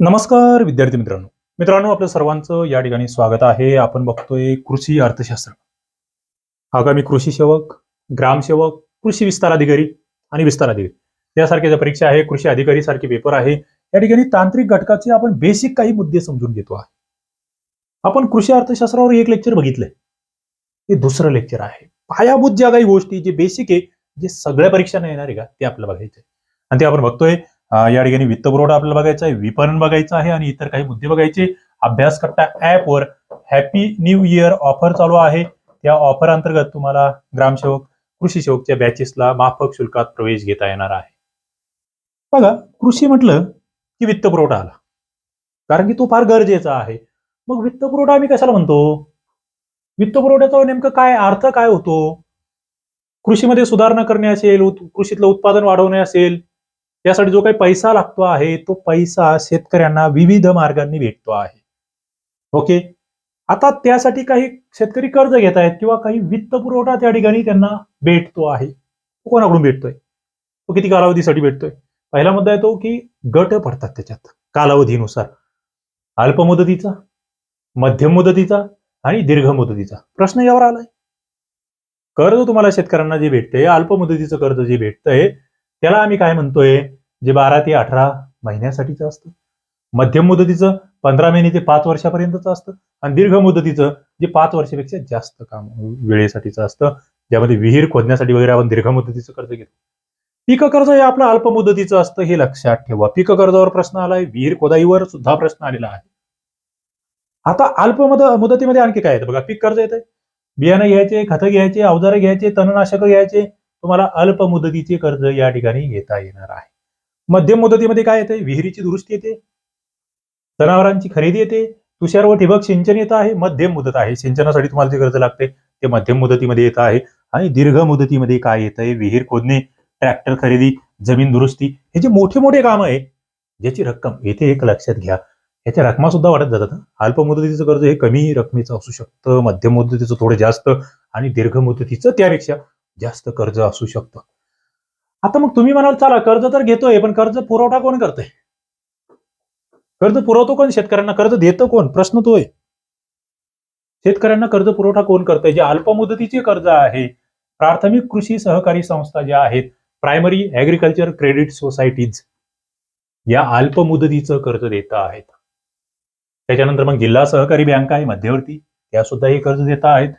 नमस्कार विद्यार्थी मित्रांनो. मित्रांनो आपलं सर्वांचं या ठिकाणी स्वागत आहे. आपण बघतोय कृषी अर्थशास्त्र. आगामी कृषी सेवक ग्रामसेवक कृषी विस्तार अधिकारी आणि विस्तार अधिकारी. यासारख्या ज्या परीक्षा आहे कृषी अधिकारी सारखे पेपर आहे या ठिकाणी तांत्रिक घटकाचे आपण बेसिक काही मुद्दे समजून घेतो आहे. आपण कृषी अर्थशास्त्रावर एक लेक्चर बघितलंय. हे दुसरं लेक्चर आहे. पायाभूत ज्या काही गोष्टी जे बेसिक आहे जे सगळ्या परीक्षांना येणार आहे का ते आपल्याला बघायचं आहे आणि ते आपण बघतोय या ठिकाणी वित्तपुरवठा आपल्याला बघायचा आहे विपणन बघायचं आहे आणि इतर काही मुद्दे बघायचे. अभ्यास कट्टा ऍपवर हॅपी न्यू इयर ऑफर चालू आहे. त्या ऑफर अंतर्गत तुम्हाला ग्रामसेवक कृषी सेवकच्या बॅचेसला माफक शुल्कात प्रवेश घेता येणार आहे. बघा कृषी म्हटलं की वित्तपुरवठा आला. कारण की तो फार गरजेचा आहे. मग वित्तपुरवठा आम्ही कशाला म्हणतो? वित्तपुरवठ्याचा नेमकं काय अर्थ काय होतो? कृषीमध्ये सुधारणा करणे असेल कृषीतलं उत्पादन वाढवणे असेल यासाठी जो काही पैसा लागतो आहे तो पैसा शेतकऱ्यांना विविध मार्गांनी भेटतो आहे. ओके? आता त्यासाठी काही शेतकरी कर्ज घेत आहेत किंवा काही वित्त पुरवठा त्या ठिकाणी त्यांना भेटतो आहे. तो कोणाकडून भेटतोय? तो किती कालावधीसाठी भेटतोय? पहिला मुद्दा येतो की गट पडतात त्याच्यात कालावधीनुसार. अल्प मुदतीचा मध्यम मुदतीचा आणि दीर्घ मुदतीचा. प्रश्न यावर आलाय. कर्ज तुम्हाला शेतकऱ्यांना जे भेटतंय अल्प मुदतीचं कर्ज जे भेटतंय त्याला आम्ही काय म्हणतोय? जे बारा ते अठरा महिन्यासाठीचं असतं. मध्यम मुदतीचं पंधरा महिने ते पाच वर्षापर्यंतचं असतं. आणि दीर्घ मुदतीचं जे पाच वर्षापेक्षा जास्त काम वेळेसाठीचं असतं. ज्यामध्ये विहीर खोदण्यासाठी वगैरे आपण दीर्घ मुदतीचं कर्ज घेतो. पीक कर्ज हे आपलं अल्प मुदतीचं असतं हे लक्षात ठेवा. पीक कर्जावर प्रश्न आलाय विहीर खोदाईवर सुद्धा प्रश्न आलेला आहे. आता अल्प मुद मुदतीमध्ये आणखी काय येतं? बघा पीक कर्ज येतंय. बियाणं घ्यायचे खतं घ्यायचे अवजारं घ्यायचे तणनाशक घ्यायचे. तुम्हाला अल्प मुदतीचे कर्ज या ठिकाणी घेता येणार आहे. मध्यम मुदतीमध्ये काय येते विहिरीची दुरुस्ती येते. जनावरांची खरेदी येते. तुषार व ठिबक सिंचन येत आहे. मध्यम मुदत आहे. सिंचनासाठी तुम्हाला जे कर्ज लागते ते मध्यम मुदतीमध्ये येत आहे. आणि दीर्घ मुदतीमध्ये काय येत आहे विहीर खोदणे ट्रॅक्टर खरेदी जमीन दुरुस्ती हे जे मोठे मोठे काम आहे ज्याची रक्कम येथे एक लक्षात घ्या. याच्या रकमा सुद्धा वाढत जातात अल्प मुदतीचं कर्ज हे कमी रकमेचं असू शकतं मध्यम मुदतीचं थोडं जास्त आणि दीर्घ मुदतीचं त्यापेक्षा जास्त कर्ज असू शकतं. आता मग तुम्ही म्हणाल चला कर्ज तर घेतोय पण कर्ज पुरवठा कोण करतोय? कर्ज पुरवतो कोण शेतकऱ्यांना? कर्ज देतं कोण? प्रश्न तो आहे. शेतकऱ्यांना कर्ज पुरवठा कोण करतंय? जे अल्प मुदतीचे कर्ज आहे प्राथमिक कृषी सहकारी संस्था ज्या आहेत प्रायमरी ऍग्रिकल्चर क्रेडिट सोसायटीज या अल्प मुदतीचं कर्ज देत आहेत. त्याच्यानंतर मग जिल्हा सहकारी बँका आहे मध्यवर्ती या सुद्धा हे कर्ज देत आहेत.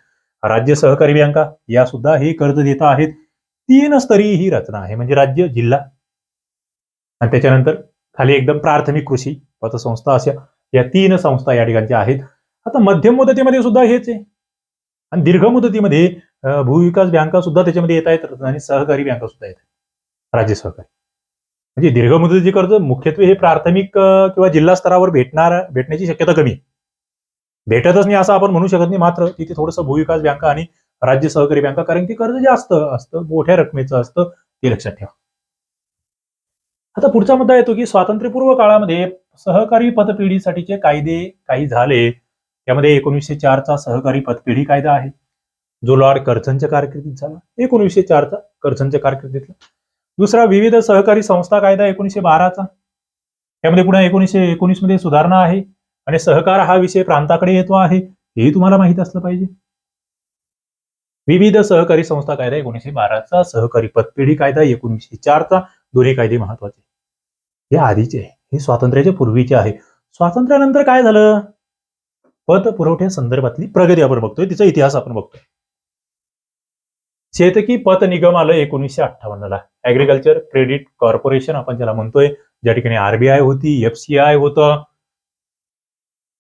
राज्य सहकारी बँका या सुद्धा हे कर्ज देत आहेत. तीन स्तरीय ही रचना आहे. म्हणजे राज्य जिल्हा. आणि त्याच्यानंतर खाली एकदम प्राथमिक कृषी पतसंस्था अशा या तीन संस्था या ठिकाणच्या आहेत. आता मध्यम मुदतीमध्ये सुद्धा हेच आहे. आणि दीर्घ मुदतीमध्ये भूविकास बँका सुद्धा त्याच्यामध्ये येत आहेत आणि सहकारी बँका सुद्धा येत आहेत. राज्य सहकारी. म्हणजे दीर्घ मुदतीचे कर्ज मुख्यत्वे हे प्राथमिक किंवा जिल्हा स्तरावर भेटणार भेटण्याची शक्यता कमी आहे. भेटतच नाही असं आपण म्हणू शकत नाही. मात्र तिथे थोडंसं भूविकास बँका आणि राज्य सहकारी बँका कारण की कर्ज जास्त असतं मोठ्या रकमेचं असतं ते लक्षात ठेवा. आता पुढचा मुद्दा येतो की स्वातंत्र्यपूर्व काळामध्ये सहकारी पतपिढीसाठीचे कायदे काही झाले. त्यामध्ये एकोणीसशे चारचा सहकारी पतपिढी कायदा आहे. जो लॉर्ड कर्झनच्या कारकिर्दीत झाला. एकोणीसशे चारचा कर्झनच्या कारकिर्दीतला. दुसरा विविध सहकारी संस्था कायदा एकोणीसशे बाराचा. त्यामध्ये पुन्हा एकोणीसशे एकोणीसमध्ये सुधारणा आहे. आणि सहकार हा विषय प्रांताकडे येतो आहे. हेही तुम्हाला माहीत असलं पाहिजे. विविध सहकारी संस्था कायदा एकोणीसशे बाराचा सहकारी पतपेढी कायदा एकोणीसशे चारचा दोन्ही कायदे महत्त्वाचे हे आधीचे हे स्वातंत्र्याच्या पूर्वीचे आहे. स्वातंत्र्यानंतर काय झालं? पत पुरवठ्या संदर्भातली प्रगती आपण बघतोय तिचा इतिहास आपण बघतोय. शेतकी पत निगम आलं एकोणीसशे अठ्ठावन्नला. ऍग्रिकल्चर क्रेडिट कॉर्पोरेशन आपण ज्याला म्हणतोय ज्या ठिकाणी आरबीआय होती एफसीआय होतं.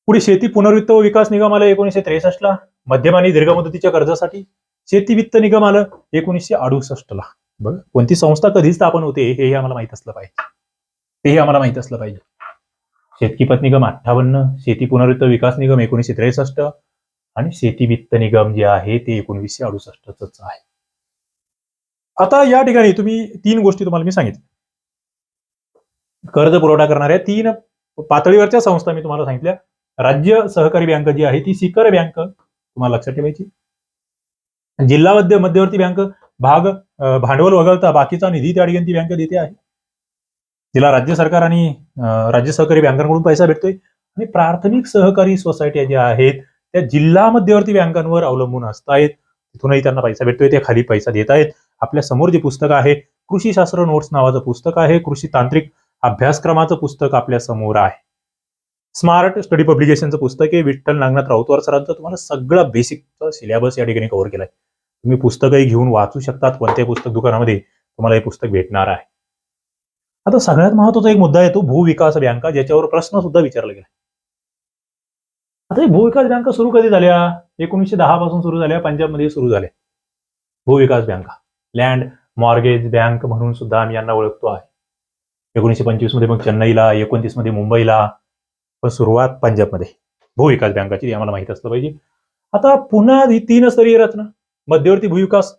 पुढे शेती पुनर्वित्त व विकास निगम आलं एकोणीसशे त्रेसष्टला. मध्यम आणि दीर्घ मुदतीच्या कर्जासाठी. शेती वित्त निगम आलं एकोणीसशे अडुसष्टला बघ कोणती संस्था कधी स्थापन होते हेही आम्हाला माहीत असलं पाहिजे. तेही आम्हाला माहीत असलं पाहिजे. शेतकी पत निगम अठ्ठावन्न शेती पुनर्वित्त विकास निगम एकोणीसशे त्रेसष्ट आणि शेती वित्त निगम जे आहे ते एकोणीसशे अडुसष्टच आहे. आता या ठिकाणी तुम्ही तीन गोष्टी तुम्हाला मी सांगितल्या. कर्ज पुरवठा करणाऱ्या तीन पातळीवरच्या संस्था मी तुम्हाला सांगितल्या. राज्य सहकारी बँक जी आहे ती सिकर बँक. तुम्हाला लक्षात ठेवायची? जिल्हा मध्य मध्यवर्ती बँक भाग भांडवल वगळता बाकीचा निधी त्या ठिकाणी ती बँक देते आहे. जिला राज्य सरकार आणि राज्य सहकारी बँकांकडून पैसा भेटतोय. आणि प्राथमिक सहकारी सोसायट्या ज्या आहेत त्या जिल्हा मध्यवर्ती बँकांवर अवलंबून असतायत. तिथूनही त्यांना पैसा भेटतोय ते खाली पैसा देत आहेत आपल्यासमोर जे पुस्तक आहे कृषी शास्त्र नोट्स नावाचं पुस्तक आहे. कृषी तांत्रिक अभ्यासक्रमाचं पुस्तक आपल्यासमोर आहे. स्मार्ट स्टडी पब्लिकेशनचं पुस्तक आहे. विठ्ठल नागनाथ राऊतवार सरांचं तुम्हाला सगळं बेसिकचा सिलेबस या ठिकाणी कव्हर केलाय. तुम्ही पुस्तकही घेऊन वाचू शकतात कोणत्याही पुस्तक दुकानामध्ये तुम्हाला हे पुस्तक भेटणार आहे. आता सगळ्यात महत्त्वाचा एक मुद्दा येतो भूविकास बँका ज्याच्यावर प्रश्न सुद्धा विचारला गेला. आता हे भूविकास बँका सुरू कधी झाल्या? एकोणीसशे दहा पासून सुरू झाल्या पंजाबमध्ये सुरू झाल्या भूविकास बँका लँड मॉर्गेज बँक म्हणून सुद्धा आम्ही यांना ओळखतो आहे. एकोणीसशे पंचवीसमध्ये मग चेन्नईला एकोणतीसमध्ये मुंबईला पण सुरुवात पंजाबमध्ये. भूविकास बँकाची आम्हाला माहीत असलं पाहिजे. आता पुन्हा ही तीन स्तरीय रचना मध्यवर्ती भूविकास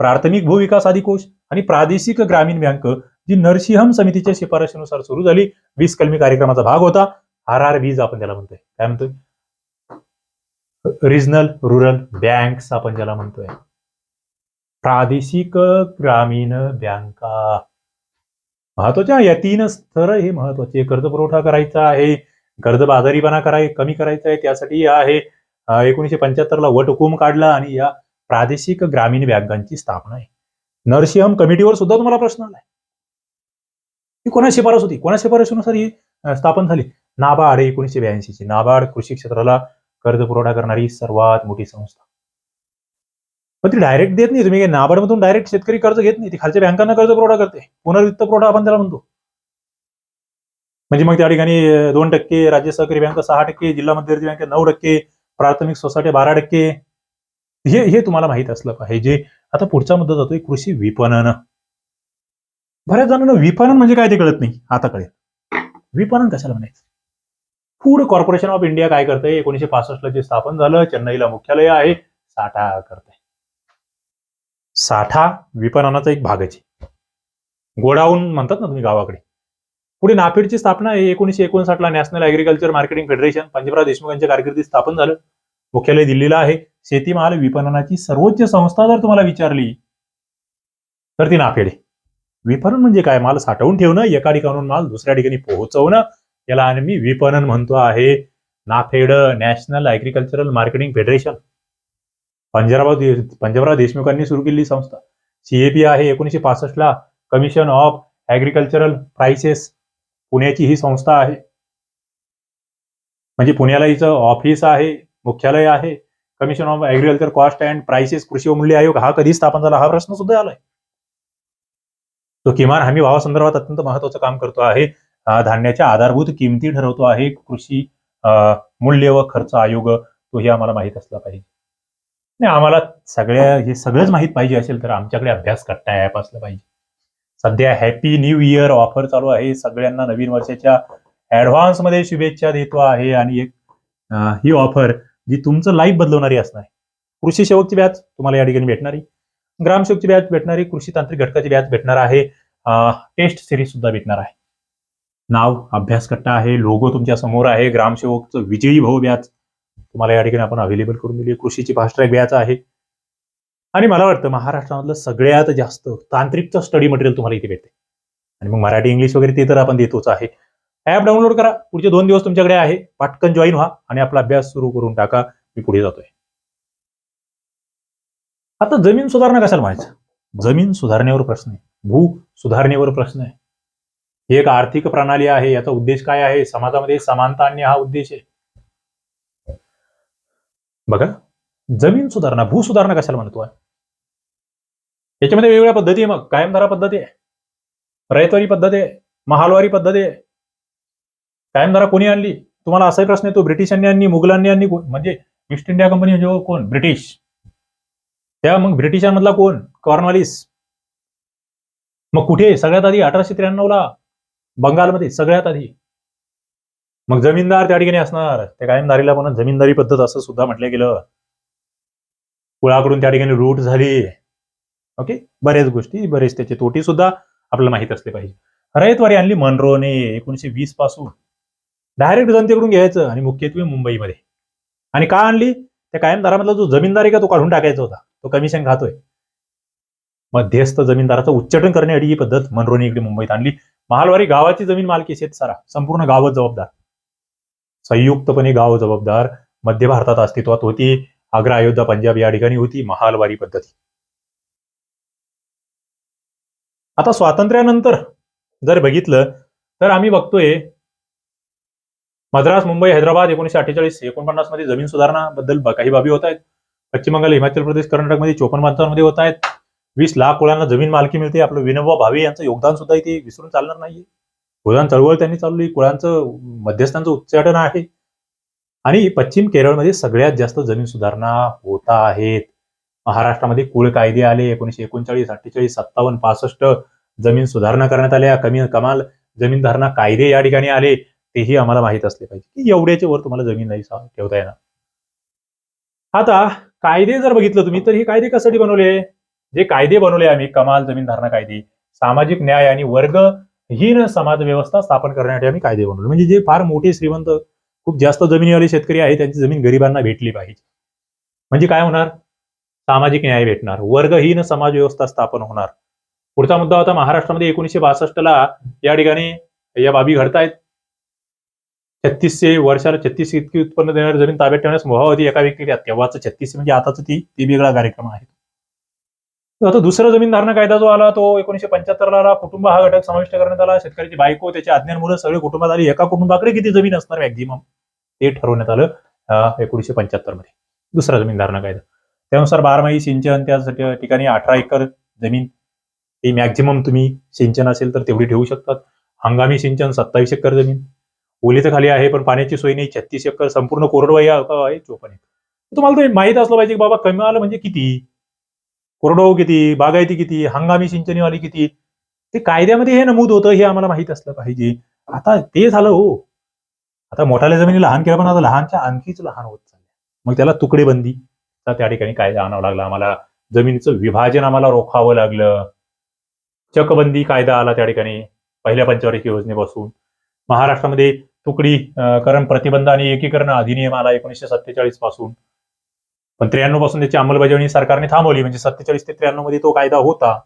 प्राथमिक भूविकास अधिकोष आणि प्रादेशिक ग्रामीण बँक जी नरसिंहम समितीच्या शिफारशीनुसार सुरू झाली वीस कलमी कार्यक्रमाचा भाग होता. आर आर वीज आपण त्याला म्हणतोय. काय म्हणतोय? रिजनल रुरल बँक्स आपण ज्याला म्हणतोय. प्रादेशिक ग्रामीण बँका. महत्त्वाच्या या तीन स्तर हे महत्त्वाचे. कर्ज पुरवठा करायचा आहे. कर्ज बाजारीपणा कराय कमी करायचा आहे. त्यासाठी या आहे एकोणीशे पंच्याहत्तर पंच्याहत्तरला वट हुकूम काढला आणि या प्रादेशिक ग्रामीण बँकांची स्थापना आहे. नरसिंहम कमिटीवर सुद्धा तुम्हाला प्रश्न आलाय. ही कोणा शिफारस होती? कोणा शिफारशीनुसार ही स्थापन झाली? नाबार्ड एकोणीसशे ब्याऐंशीची नाबार्ड कृषी क्षेत्राला कर्ज पुरवठा करणारी सर्वात मोठी संस्था. पण ती डायरेक्ट देत नाही. तुम्ही नाबार्ड मधून डायरेक्ट शेतकरी कर्ज घेत नाही. ती खालच्या बँकांना कर्ज पुरवठा करते. पुनर्वित्त पुरवठा आपण त्याला म्हणतो. म्हणजे मग त्या ठिकाणी दोन टक्के राज्य सहकारी बँक सहा टक्के जिल्हा मध्यवर्ती बँक नऊ टक्के प्राथमिक सोसायटी बारा टक्के हे हे तुम्हाला माहीत असलं पाहिजे. आता पुढचा मुद्दा जातोय कृषी विपणन. बऱ्याच जणांना विपणन म्हणजे काय ते कळत नाही आता कळेल. विपणन कशाला म्हणायचं? फूड कॉर्पोरेशन ऑफ इंडिया काय करतंय? एकोणीशे पासष्टला जे स्थापन झालं चेन्नईला मुख्यालय आहे साठा करतंय. साठा विपणनाचा एक भागच आहे. गोडाऊन म्हणतात ना तुम्ही गावाकडे. पुढे नाफेडची स्थापना आहे एकोणीशे एकोणसाठला national agriculture marketing federation Panjabrao Deshmukh यांच्या कारकिर्दीत स्थापन झालं. मुख्यालय दिल्लीला आहे. शेतीमाल विपणनाची सर्वोच्च संस्था जर तुम्हाला विचारली तर ती नाफेड आहे. विपणन म्हणजे काय? माल साठवून ठेवणं एका ठिकाणून माल दुसऱ्या ठिकाणी पोहोचवणं याला आणि मी विपणन म्हणतो आहे. NAFED national agricultural marketing federation. Panjabrao Panjabrao देशमुखांनी सुरू केलेली संस्था. सीएपी आहे एकोणीशे पासष्टला कमिशन ऑफ ऍग्रिकल्चरल प्राइसेस. पुण्याची ही संस्था आहे. म्हणजे पुण्याला हिचं ऑफिस आहे मुख्यालय आहे. Commission of agriculture cost and prices कृषी मूल्य आयोग हा कधी स्थापन झाला हा प्रश्न सुद्धा आलाय. तो किमान हमी भावासंदर्भात अत्यंत महत्वाचं काम करतो आहे. धान्याच्या आधारभूत किमती ठरवतो आहे. कृषी मूल्य व खर्च आयोग तो हे आम्हाला माहीत असला पाहिजे. नाही आम्हाला सगळ्या हे सगळंच माहीत पाहिजे असेल तर आमच्याकडे अभ्यास करता ॲप असलं पाहिजे. सध्या हॅपी न्यू इयर ऑफर चालू आहे. सगळ्यांना नवीन वर्षाच्या ऍडव्हान्समध्ये शुभेच्छा देतो आहे. आणि एक ही ऑफर जी तुमचं लाईफ बदलवणारी असणार आहे. कृषी सेवकची बॅच तुम्हाला या ठिकाणी भेटणारी ग्रामसेवकची बॅच भेटणारी कृषी तांत्रिक घटकाची बॅच भेटणार आहे. टेस्ट सिरीज सुद्धा भेटणार आहे. नाव अभ्यास कट्टा आहे. लोगो तुमच्यासमोर आहे. ग्रामसेवकचं विजयी भाऊ बॅच तुम्हाला या ठिकाणी आपण अवेलेबल करून दिली कृषीची फास्ट ट्रॅक बॅच आहे. आणि मला वाटतं महाराष्ट्रामधलं सगळ्यात जास्त तांत्रिकचं स्टडी मटेरियल तुम्हाला इथे भेटते आणि मग मराठी इंग्लिश वगैरे ते तर आपण देतोच आहे. ऍप डाउनलोड करा. पुढचे दोन दिवस तुमच्याकडे आहे. पटकन जॉईन व्हा आणि आपला अभ्यास सुरू करून टाका. मी पुढे जातोय. आता जमीन सुधारणा कशाला म्हणायचं? जमीन सुधारणेवर प्रश्न आहे. भू सुधारणेवर प्रश्न आहे. ही एक आर्थिक प्रणाली आहे. याचा उद्देश काय आहे? समाजामध्ये समानता आणणे हा उद्देश आहे. बघा. जमीन सुधारणा भू सुधारणा कशाला म्हणतो याच्यामध्ये वेगवेगळ्या पद्धती आहे मग. कायमधारा पद्धती आहे. रयतवारी पद्धती आहे. महालवारी पद्धती आहे. कायमधारा कोणी आणली? तुम्हाला असाही प्रश्न येतो ब्रिटिशांनी आणली मुघलांनी आणली कोण? म्हणजे ईस्ट इंडिया कंपनी म्हणजे कोण? ब्रिटिश. त्या मग ब्रिटिशांमधला कोण? कॉर्नवालिस मग कुठे? सगळ्यात आधी अठराशे त्र्याण्णवला बंगालमध्ये सगळ्यात आधी. मग जमीनदार त्या ठिकाणी असणार. त्या कायमदारीला पण जमीनदारी पद्धत असं सुद्धा म्हटलं गेलं. कुळाकडून त्या ठिकाणी रूट झाली. ओके? बऱ्याच गोष्टी बरेच त्याचे तोटी सुद्धा आपल्याला माहीत असले पाहिजे. रयतवारी आणली मनरोने एकोणीशे वीसपासून. डायरेक्ट जनतेकडून घ्यायचं आणि मुख्यत्वे मुंबईमध्ये. आणि का आणली? त्या कायमदारामधला जो जमीनदार आहे का तो काढून टाकायचा होता. तो कमिशन खातोय. मध्यस्थ जमीनदाराचं उच्चाटन करण्यासाठी ही पद्धत मनरोनी इकडे मुंबईत आणली. महालवारी गावाची जमीन मालकी शेतसारा. संपूर्ण गावच जबाबदार. संयुक्तपणे गाव जबाबदार. मध्य भारतात अस्तित्वात होती. आग्रा अयोध्या पंजाब या ठिकाणी होती. महालवारी पद्धती. आता स्वातंत्र्यानंतर जर बघितलं तर आम्ही बघतोय मद्रास मुंबई हैदराबाद एकोणीशे अठ्ठेचाळीस एकोणपन्नासमध्ये जमीन सुधारणा बद्दल काही बाबी होत आहेत. पश्चिम बंगाल हिमाचल प्रदेश कर्नाटकमध्ये चोपन्न पंचावन्न होत आहेत. वीस लाख कुळांना जमीन मालकी मिळते. आपलं विनोबा भावे यांचं योगदान सुद्धा इथे विसरून चालणार नाहीये. कुळान चळवळ त्यांनी चालवली कुळांचं मध्यस्थांचं उच्चाटन आहे. आणि पश्चिम केरळमध्ये सगळ्यात जास्त जमीन सुधारणा होत आहेत. महाराष्ट्रामध्ये कुळ कायदे आले. एकोणीशे एकोणचाळीस अठ्ठेचाळीस सत्तावन्न पासष्ट जमीन सुधारणा करण्यात आल्या. कमी कमाल जमीन धारणा कायदे या ठिकाणी आले. तेही आम्हाला माहीत असले पाहिजे की एवढ्याच्या वर तुम्हाला जमीन नाही ठेवता येणार. आता कायदे जर बघितलं तुम्ही तर हे कायदे कशासाठी बनवले? जे कायदे बनवले आम्ही कमाल जमीन धारणा कायदे सामाजिक न्याय आणि वर्गहीन समाज व्यवस्था स्थापन करण्यासाठी आम्ही कायदे बनवले. म्हणजे जे फार मोठे श्रीमंत खूप जास्त जमिनीवाले शेतकरी आहेत त्यांची जमीन गरिबांना भेटली पाहिजे. म्हणजे काय होणार? सामाजिक न्याय भेटणार वर्गहीन समाज व्यवस्था स्थापन होणार. पुढचा मुद्दा होता महाराष्ट्रामध्ये एकोणीशे बासष्टला या ठिकाणी या बाबी घडतायत. छत्तीसशे वर्षाला छत्तीस इतकी उत्पन्न देणारी जमीन ताब्यात ठेवण्यास मुभा होती एका व्यक्तीला तेव्हाच छत्तीस म्हणजे आताच ती ती वेगळा कार्यक्रम आहे. आता दुसरा जमीन धारणा कायदा जो आला तो एकोणीशे पंच्याहत्तरला ला कुटुंब हा घटक समाविष्ट करण्यात आला. शेतकऱ्याची बायको त्याची आज्ञान मुलं सगळे कुटुंबात आली. एका कुटुंबाकडे किती जमीन असणार मॅक्झिमम ते ठरवण्यात आलं एकोणीशे पंच्याहत्तरमध्ये दुसरा जमीन धारणा कायदा. त्यानुसार बारमाही सिंचन त्या ठिकाणी अठरा एकर जमीन. ही मॅक्झिमम तुम्ही सिंचन असेल तर तेवढी ठेवू शकतात. हंगामी सिंचन सत्तावीस एकर जमीन. ओली तर खाली आहे पण पाण्याची सोय नाही. छत्तीस एकर संपूर्ण कोरडवाई आहे चोपन्न एकर तुम्हाला ते माहीत असलं पाहिजे की बाबा कमाल म्हणजे किती? कोरडवाहू किती? बागायती किती? हंगामी सिंचनीवाली किती? ते कायद्यामध्ये हे नमूद होतं हे आम्हाला माहीत असलं पाहिजे. आता ते झालं हो. आता मोठ्याल्या जमिनी लहान केल्या पण आता लहानच्या आणखीच लहान होत चालल्या. मग त्याला तुकडेबंदी त्या ठिकाणी कायदा आणावा लागला. आम्हाला जमिनीचं विभाजन आम्हाला रोखावं लागलं. चकबंदी कायदा आला त्या ठिकाणी पहिल्या पंचवार्षिक योजनेपासून. महाराष्ट्रामध्ये तुकडी कारण प्रतिबंध आणि एकीकरण अधिनियम आला एकोणीसशे सत्तेचाळीसपासून. पण त्र्याण्णवपासून त्याची अंमलबजावणी सरकारने थांबवली म्हणजे सत्तेचाळीस ते त्र्याण्णवमध्ये तो कायदा होता.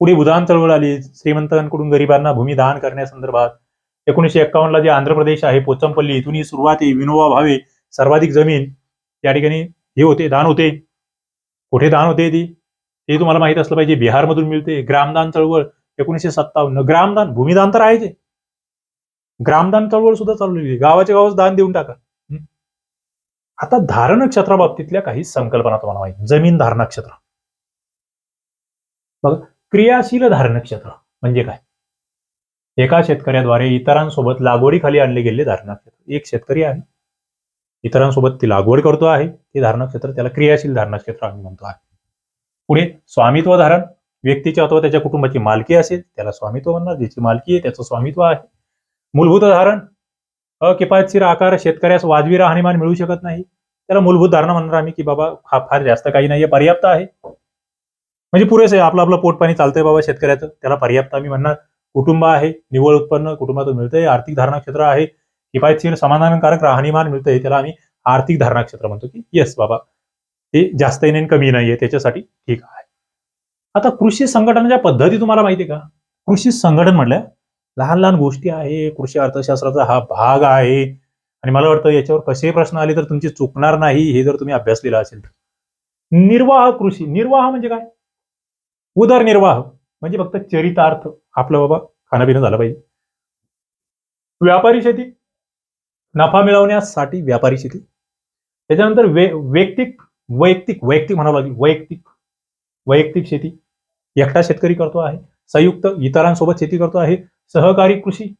पुढे भूदान चळवळ आली श्रीमंतांकडून गरिबांना भूमी दान करण्यासंदर्भात. एकोणीसशे एक्कावन्नला जे आंध्र प्रदेश आहे पोचमपल्ली इथून ही सुरुवात आहे विनोबा भावे सर्वाधिक जमीन त्या ठिकाणी हे होते दान होते. कुठे दान होते ती? ते तुम्हाला माहीत असलं पाहिजे बिहारमधून मिळते. ग्रामदान चळवळ एकोणीसशे सत्तावन्न ग्रामदान भूमिदान तर आहे ग्रामदान चळवळ सुद्धा चाललेली आहे. गावाच्या गावात दान देऊन टाका. आता धारण क्षेत्राबाबतीतल्या काही संकल्पना तुम्हाला माहिती जमीन धारणा क्षेत्र बघा क्रियाशील धारण क्षेत्र म्हणजे काय? एका शेतकऱ्याद्वारे इतरांसोबत लागवडीखाली आणले गेलेले धारणा क्षेत्र एक शेतकरी आहे. इतरांसोबत ती लागवड करतो आहे. ते धारणा क्षेत्र त्याला क्रियाशील धारणा क्षेत्र आम्ही म्हणतो आहे. पुढे स्वामित्व धारण. व्यक्तीच्या अथवा त्याच्या कुटुंबाची मालकी असेल त्याला स्वामित्व म्हणणार. ज्याची मालकी आहे त्याचं स्वामित्व आहे. मूलभूत धारण अकिफायतशीर आकार शेतकऱ्यास वाजवी राहणीमान मिळू शकत नाही. त्याला मूलभूत धारणा म्हणणार आम्ही की बाबा हा फार जास्त काही नाहीये पर्याप्त आहे. म्हणजे पुरेसे आपलं आपलं पोट पाणी चालतंय बाबा शेतकऱ्याचं त्याला पर्याप्त आम्ही म्हणणार. कुटुंब आहे निव्वळ उत्पन्न कुटुंबातून मिळतंय आर्थिक धारणा क्षेत्र आहे. किफायतशीर समाधानकारक राहणीमान मिळतंय त्याला आम्ही आर्थिक धारणा क्षेत्र म्हणतो की येस बाबा. ते जास्त नाही कमी नाहीये त्याच्यासाठी ठीक आहे. आता कृषी संघटनाच्या पद्धती तुम्हाला माहिती आहे का? कृषी संघटन म्हटलं लहान लहान गोष्टी आहे कृषी अर्थशास्त्राचा हा भाग आहे. आणि मला वाटतं याच्यावर कसे प्रश्न आले तर तुमची चुकणार नाही हे जर तुम्ही अभ्यासलेला असेल तर. निर्वाह कृषी निर्वाह म्हणजे काय? उदरनिर्वाह म्हणजे फक्त चरितार्थ. आपलं बाबा खाणंपिणं झालं पाहिजे. व्यापारी शेती नफा मिळवण्यासाठी व्यापारी शेती. त्याच्यानंतर वे वैयक्तिक वैयक्तिक वैयक्तिक म्हणावं लागेल. वैयक्तिक वैयक्तिक शेती. एकटा शेतकरी करतो आहे संयुक्त इतरांसोबत शेती करतो आहे. सहकारी कृषी.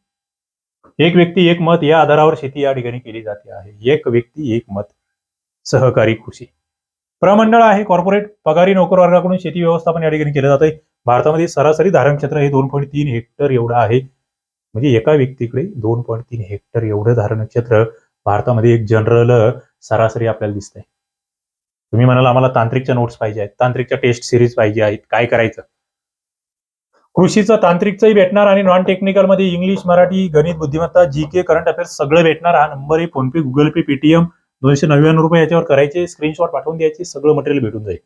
एक व्यक्ती एक मत या आधारावर शेती या ठिकाणी केली जाते आहे. एक व्यक्ती एक मत. सहकारी कृषी. प्रमंडळ आहे कॉर्पोरेट पगारी नोकर वर्गाकडून शेती व्यवस्थापन या ठिकाणी केलं जाते भारतामध्ये सरासरी धारण क्षेत्र हे दोन पॉईंट तीन हेक्टर एवढं आहे. म्हणजे एका व्यक्तीकडे दोन पॉईंट तीन हेक्टर एवढं धारण क्षेत्र भारतामध्ये एक जनरल सरासरी आपल्याला दिसतंय. तुम्ही म्हणाल आम्हाला तांत्रिकच्या नोट्स पाहिजे आहेत. तांत्रिकच्या टेस्ट सिरीज पाहिजे आहेत. काय करायचं? कृषीचं तांत्रिकचंही भेटणार आणि नॉन टेक्निकलमध्ये इंग्लिश मराठी गणित बुद्धिमत्ता जी के करंट अफेअर्स सगळं भेटणार. हा नंबर आहे फोनपे गुगल पे पेटीएम दोनशे नव्याण्णव रुपये याच्यावर करायचे स्क्रीनशॉट पाठवून द्यायचे सगळं मटेरियल भेटून जाईल.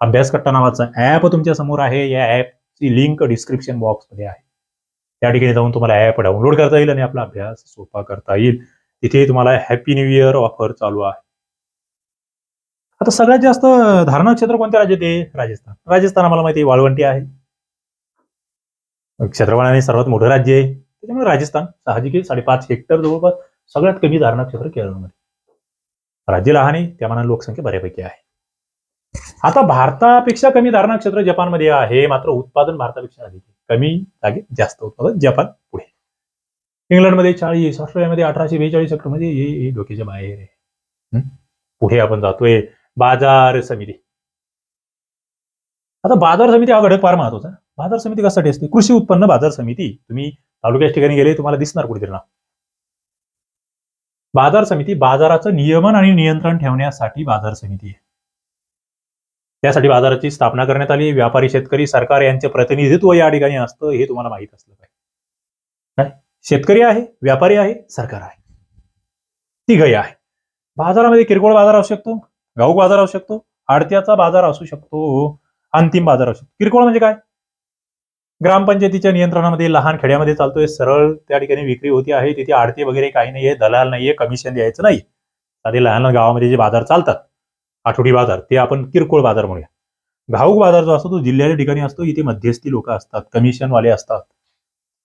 अभ्यास कट्टा नावाचा ऍप तुमच्यासमोर आहे. या ऍपची लिंक डिस्क्रिप्शन बॉक्समध्ये आहे. त्या ठिकाणी जाऊन तुम्हाला ॲप डाउनलोड करता येईल आणि आपला अभ्यास सोपा करता येईल. तिथे तुम्हाला हॅपी न्यू इयर ऑफर चालू आहे. आता सगळ्यात जास्त धारणा क्षेत्र कोणत्या राज्यात आहे? राजस्थान. राजस्थान आम्हाला माहिती आहे वाळवंटी आहे. क्षेत्रफळाने सर्वात मोठं राज्य आहे. त्याच्यामुळे राजस्थान साहजिक साडेपाच हेक्टर जवळपास सगळ्यात कमी धारणा क्षेत्र केरळमध्ये. राज्य लहान आहे त्यामानाने लोकसंख्या बऱ्यापैकी आहे. आता भारतापेक्षा कमी धारणा क्षेत्र जपानमध्ये आहे मात्र उत्पादन भारतापेक्षा अधिक कमी जागे जास्त उत्पादन जपान पुढे. इंग्लंडमध्ये चाळीस ऑस्ट्रेलियामध्ये अठराशे बेचाळीस हेक्टर म्हणजे हे डोक्याच्या बाहेर आहे. पुढे आपण जातोय बाजार समिती. आता बाजार समिती हा घटक फार महत्त्वाचा बाजार समिती कशासाठी असते कृषी उत्पन्न बाजार समिती. तुम्ही तालुक्याच्या ठिकाणी गेले तुम्हाला दिसणार कुठेतरी ना. बाजार समिती बाजाराचं नियमन आणि नियंत्रण ठेवण्यासाठी बाजार समिती आहे. त्यासाठी बाजाराची स्थापना करण्यात आली. व्यापारी शेतकरी सरकार यांचे प्रतिनिधित्व या ठिकाणी असतं हे तुम्हाला माहीत असलं पाहिजे. काय शेतकरी आहे व्यापारी आहे सरकार आहे. तिघही आहे. बाजारामध्ये किरकोळ बाजार असू शकतो घाऊक बाजार असू शकतो आडत्याचा बाजार असू शकतो अंतिम बाजार असू शकतो. किरकोळ म्हणजे काय? ग्रामपंचायतीच्या नियंत्रणामध्ये लहान खेड्यामध्ये चालतोय सरळ त्या ठिकाणी विक्री होती आहे तिथे आडती वगैरे काही नाहीये दलाल नाहीये कमिशन द्यायचं नाही. साधे लहान लहान गावामध्ये जे बाजार चालतात आठवडी बाजार ते आपण किरकोळ बाजार म्हणूया. घाऊक बाजार जो असतो तो जिल्ह्याच्या ठिकाणी असतो इथे मध्यस्थी लोक असतात कमिशनवाले असतात.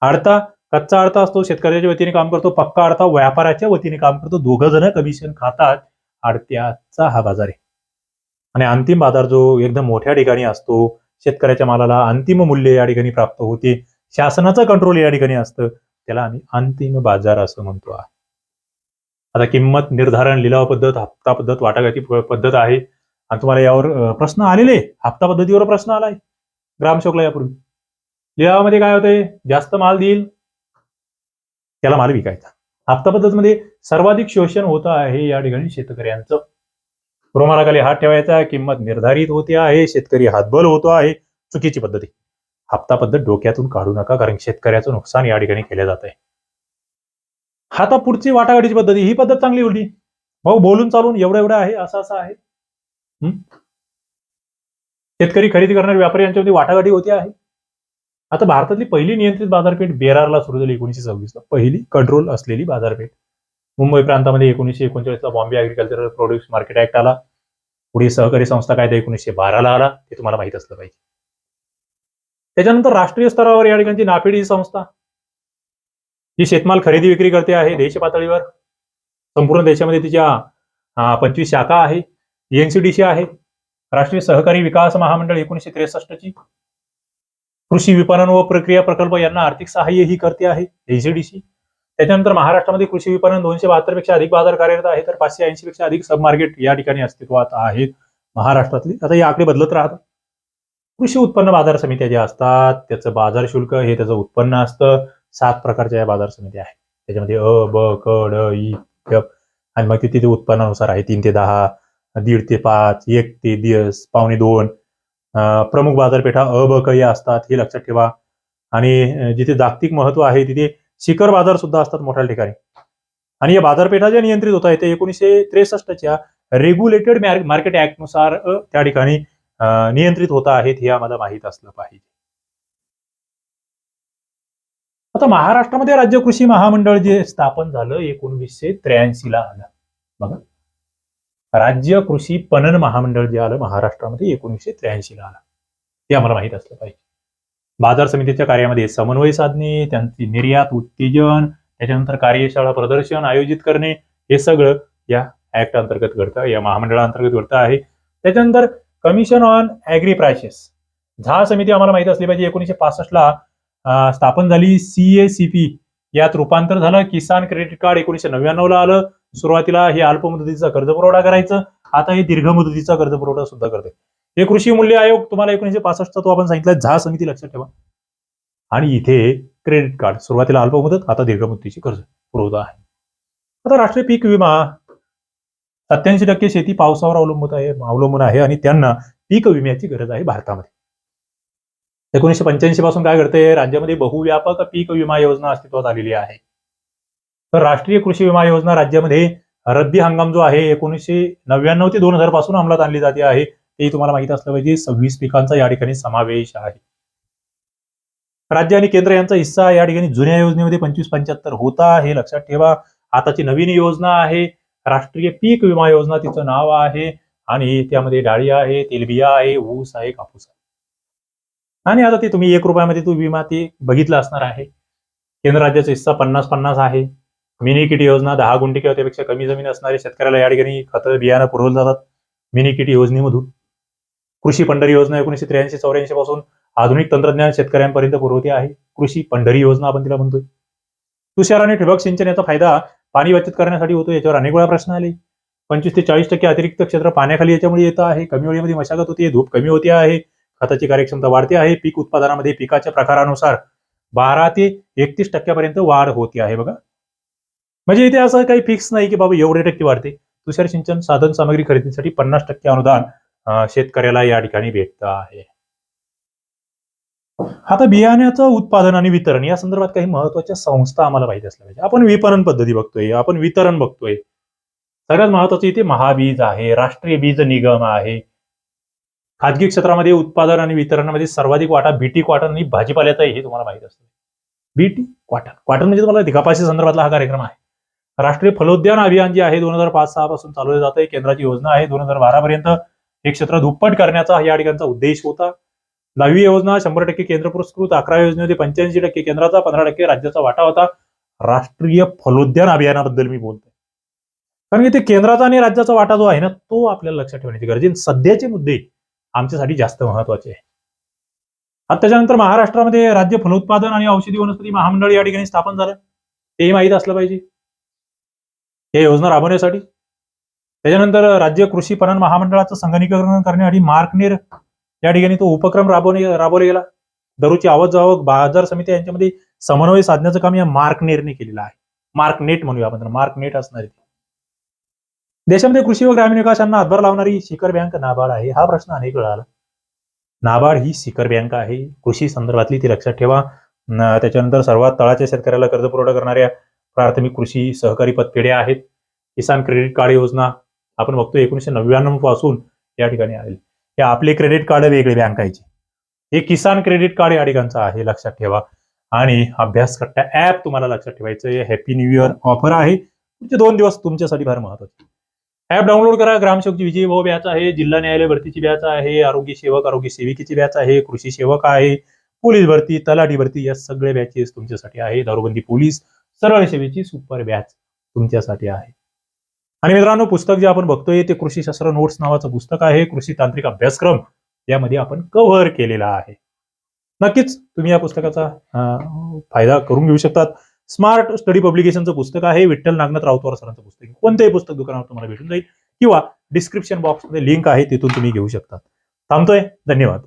आडता कच्चा आडता असतो शेतकऱ्याच्या वतीने काम करतो पक्का आडता व्यापाराच्या वतीने काम करतो दोघं जण कमिशन खातात आडत्याचा हा बाजार आहे. आणि अंतिम बाजार जो एकदम मोठ्या ठिकाणी असतो शेतकऱ्याच्या मालाला अंतिम मूल्य या ठिकाणी प्राप्त होते. शासनाचं कंट्रोल या ठिकाणी असतं. त्याला आम्ही अंतिम बाजार असं म्हणतो. आहे. आता किंमत निर्धारण लिलाव पद्धत हप्ता पद्धत वाटाघाटी पद्धत आहे. आणि तुम्हाला यावर प्रश्न आलेले. हप्ता पद्धतीवर प्रश्न आलाय. ग्रामशोकला यापूर्वी. लिलावामध्ये काय होतंय? जास्त माल देईल. त्याला माल विकायचा. हप्ता पद्धतीमध्ये सर्वाधिक शोषण होत आहे या ठिकाणी शेतकऱ्यांचं. रोमालाखाली हात ठेवायचा किंमत निर्धारित होते आहे शेतकरी हातबल होतो आहे चुकीची पद्धती. हप्ता पद्धत डोक्यातून काढू नका कारण शेतकऱ्याचं नुकसान या ठिकाणी केलं जात आहे. आता पुढची वाटाघाटीची पद्धती ही पद्धत चांगली होती भाऊ बोलून चालून एवढं एवढं आहे असं असं आहे. शेतकरी खरेदी करणारे व्यापारी यांच्यामध्ये वाटाघाटी होती आहे. आता भारतातली पहिली नियंत्रित बाजारपेठ बेरारला सुरू झाली एकोणीशे सव्वीसला. पहिली कंट्रोल असलेली बाजारपेठ. मुंबई प्रांतामध्ये एकोणीशे एकोणचाळीसला Bombay agricultural produce market act आला. पुढे सहकारी संस्था कायदा एकोणीसशे बाराला आला. हे तुम्हाला माहीत असलं पाहिजे. त्याच्यानंतर राष्ट्रीय स्तरावर या ठिकाणची नाफेड ही संस्था. जी शेतमाल खरेदी विक्री करते आहे देश पातळीवर. संपूर्ण देशामध्ये तिच्या पंचवीस शाखा आहे. एनसीडीसी आहे. राष्ट्रीय सहकारी विकास महामंडळ एकोणीसशे त्रेसष्टची. कृषी विपणन व प्रक्रिया प्रकल्प यांना आर्थिक सहाय्य ही करते आहे. एनसीडीसी त्याच्यानंतर महाराष्ट्रामध्ये कृषी विपणन दोनशे बहात्तरपेक्षा अधिक बाजार कार्यरत आहे तर पाचशे ऐंशी पेक्षा अधिक सब मार्केट या ठिकाणी अस्तित्वात आहेत महाराष्ट्रातली. आता हे आकडे बदलत राहतात. कृषी उत्पन्न बाजार समित्या ज्या असतात त्याचं बाजार शुल्क हे त्याचं उत्पन्न असतं. सात प्रकारच्या या बाजार समित्या आहेत. त्याच्यामध्ये अ ब क ड ई फ आणि मग तिथे उत्पन्नानुसार आहे तीन ते दहा दीड ते पाच एक ते दिवस पावणे दोन. प्रमुख बाजारपेठा अ ब क या असतात हे लक्षात ठेवा. आणि जिथे जागतिक महत्त्व आहे तिथे शिखर बाजार सुद्धा असतात मोठ्या ठिकाणी. आणि या बाजारपेठा ज्या नियंत्रित होत आहेत ते एकोणीसशे त्रेसष्टच्या रेग्युलेटेड मार्केट ऍक्टनुसार त्या ठिकाणी नियंत्रित होत आहेत हे आम्हाला माहीत असलं पाहिजे. आता महाराष्ट्रामध्ये राज्य कृषी महामंडळ जे स्थापन झालं एकोणवीसशे त्र्याऐंशी ला आलं. बघा. राज्य कृषी पणन महामंडळ जे आलं महाराष्ट्रामध्ये एकोणीसशे त्र्याऐंशी ला आलं. ते आम्हाला माहीत असलं पाहिजे. बाजार समितीच्या कार्यामध्ये समन्वय साधणे त्यांची निर्यात उत्तेजन त्याच्यानंतर कार्यशाळा प्रदर्शन आयोजित करणे हे सगळं या ऍक्ट अंतर्गत घडतं या महामंडळाअंतर्गत घडतं आहे. त्याच्यानंतर कमिशन ऑन ऍग्री प्रायसेस झा समिती आम्हाला माहिती असली पाहिजे एकोणीशे पासष्टला स्थापन झाली. सीएसीपी यात रूपांतर झालं. किसान क्रेडिट कार्ड एकोणीसशे नव्याण्णवला आलं. सुरुवातीला हे अल्प मुदतीचा कर्ज पुरवठा करायचं. आता हे दीर्घ मुदतीचा कर्ज पुरवठा सुद्धा करते. हे कृषी मूल्य आयोग तुम्हाला एकोणीशे पासष्टचा तो आपण सांगितलं झा समिती लक्षात ठेवा. आणि इथे क्रेडिट कार्ड सुरुवातीला अल्प मुदत आता दीर्घ मुदतीची कर्ज पुरवठा आहे. आता राष्ट्रीय पीक विमा सत्याऐंशी टक्के शेती पावसावर अवलंबून आहे अवलंबून आहे आणि त्यांना पीक विम्याची गरज आहे भारतामध्ये. एकोणीसशे पंच्याऐंशी पासून काय घडते राज्यामध्ये बहुव्यापक पीक विमा योजना अस्तित्वात आलेली आहे. तर राष्ट्रीय कृषी विमा योजना राज्यामध्ये रब्बी हंगाम जो आहे एकोणीसशे नव्याण्णव ते दोन हजारपासून अंमलात आणली जाते आहे. ते तुम्हाला माहीत असलं पाहिजे सव्वीस पिकांचा या ठिकाणी समावेश आहे. राज्य आणि केंद्र यांचा हिस्सा या ठिकाणी जुन्या योजनेमध्ये पंचवीस पंच्याहत्तर होता हे लक्षात ठेवा आताची नवीन योजना आहे. राष्ट्रीय पीक विमा योजना तिचं नाव आहे. आणि त्यामध्ये डाळी आहे तेलबिया आहे ऊस आहे कापूस आहे. आणि आता ते तुम्ही एक रुपयामध्ये तू विमा ते बघितला असणार आहे. केंद्र राज्याचा हिस्सा पन्नास पन्नास आहे. मिनी किट योजना दहा गुंठे किंवा त्यापेक्षा कमी जमीन असणारे शेतकऱ्याला या ठिकाणी खतं बियाणं पुरवलं जातात. मिनी किट योजनेमधून. कृषी पंढरी योजना एकोणीशे त्र्याऐंशी चौऱ्याऐंशी पासून आधुनिक तंत्रज्ञान शेतकऱ्यांपर्यंत पुरवते आहे. कृषी पंढरी योजना आपण तिला म्हणतोय. तुषार आणि ठिबक सिंचन याचा फायदा पाणी बचत करण्यासाठी होतो याच्यावर अनेक वेळा प्रश्न आले. पंचवीस ते चाळीस टक्के अतिरिक्त क्षेत्र पाण्याखाली याच्यामुळे येतं आहे. कमी वेळेमध्ये मशागत होते धूप कमी होते आहे. खताची कार्यक्षमता वाढते आहे. पीक उत्पादनामध्ये पिकाच्या प्रकारानुसार बारा ते एकतीस टक्क्यापर्यंत वाढ होते आहे बघा. म्हणजे इथे असं काही फिक्स नाही की बाबा एवढे टक्के वाढते. तुषार सिंचन साधन सामग्री खरेदीसाठी पन्नास टक्के अनुदान शेतकऱ्याला या ठिकाणी भेटत आहे. आता बियाण्याचं उत्पादन आणि वितरण या संदर्भात काही महत्त्वाच्या संस्था आम्हाला माहिती असल्या पाहिजे. आपण विपणन पद्धती बघतोय आपण वितरण बघतोय. सगळ्यात महत्वाचं इथे महाबीज आहे राष्ट्रीय बीज निगम आहे. खाजगी क्षेत्रामध्ये उत्पादन आणि वितरणामध्ये सर्वाधिक वाटा बीटी क्वाटन आणि भाजीपाल्याचा हे तुम्हाला माहीत असतं. बीटी क्वाटन क्वाटन म्हणजे तुम्हाला कपाशी संदर्भातला हा कार्यक्रम आहे. राष्ट्रीय फलोद्यान अभियान जे आहे दोन हजार पाच सहा पासून चालवलं जात आहे केंद्राची योजना आहे दोन हजार बारा पर्यंत हे क्षेत्र दुप्पट करण्याचा या ठिकाणचा उद्देश होता. दहावी योजना शंभर टक्के केंद्र पुरस्कृत अकरा योजनेमध्ये पंच्याऐंशी टक्के केंद्राचा पंधरा टक्के राज्याचा वाटा होता. राष्ट्रीय फलोद्यान अभियानाबद्दल मी बोलतोय. कारण की ते केंद्राचा आणि राज्याचा वाटा जो आहे ना तो आपल्याला लक्षात ठेवण्याची गरज आहे. सध्याचे मुद्दे आमच्यासाठी जास्त महत्त्वाचे आहे. आता त्याच्यानंतर महाराष्ट्रामध्ये राज्य फलोत्पादन आणि औषधी वनस्पती महामंडळ या ठिकाणी स्थापन झालं. तेही माहीत असलं पाहिजे. या योजना राबवण्यासाठी त्याच्यानंतर राज्य कृषी पणन महामंडळाचं संगणीकरण करण्यासाठी मार्कनेर या ठिकाणी तो उपक्रम राबवणे राबवला गेला. दररोजची आवक जावक बाजार समिती यांच्यामध्ये समन्वय साधण्याचं काम या मार्कनेरने केलेलं आहे. मार्कनेट म्हणूया आपण मार्कनेट असणारी देशामध्ये कृषी व ग्रामीण विकास यांना हातभार लावणारी शिखर बँक नाबार्ड आहे. हा प्रश्न अनेक वेळा आला. नाबार्ड ही शिखर बँक आहे. कृषी संदर्भातली ती लक्षात ठेवा. त्याच्यानंतर सर्वात तळाच्या शेतकऱ्याला कर्ज पुरवठा करणाऱ्या प्राथमिक कृषी सहकारी पतपेढ्या आहेत. किसान क्रेडिट कार्ड योजना आपण बघतो एकोणीशे नव्याण्णवपासून या ठिकाणी आले हे आपले क्रेडिट कार्ड वेगळे बँकायचे हे किसान क्रेडिट कार्ड या ठिकाणचं आहे लक्षात ठेवा. आणि अभ्यास करता ऍप तुम्हाला लक्षात ठेवायचं हे हॅपी न्यू इयर ऑफर आहे. पुढचे दोन दिवस तुमच्यासाठी फार महत्त्वाचे. ऍप डाउनलोड करा. ग्रामसेवकची विजय भाऊ बॅच आहे. जिल्हा न्यायालय भरतीची बॅच आहे. आरोग्य सेवक आरोग्य सेविकेची बॅच आहे. कृषी सेवक आहे. पोलीस भरती तलाठी भरती या सगळ्या बॅचेस तुमच्यासाठी आहे. दारूबंदी पोलीस सरळ सेवेची सुपर बॅच तुमच्यासाठी आहे. आणि मित्रांनो पुस्तक जे आपण बघतोय ते कृषीशास्त्र नोट्स नावाचं पुस्तक आहे. कृषी तांत्रिक अभ्यासक्रम. यामध्ये आपण कव्हर केलेला आहे. नक्कीच तुम्ही या पुस्तकाचा फायदा करून घेऊ शकतात. स्मार्ट स्टडी पब्लिकेशनचं पुस्तक आहे. विठ्ठल नागनाथ राऊतवार सरांचं पुस्तक कोणतंही पुस्तक दुकानावर तुम्हाला भेटून जाईल. किंवा डिस्क्रिप्शन बॉक्समध्ये लिंक आहे तिथून तुम्ही घेऊ शकता थांबतोय. धन्यवाद.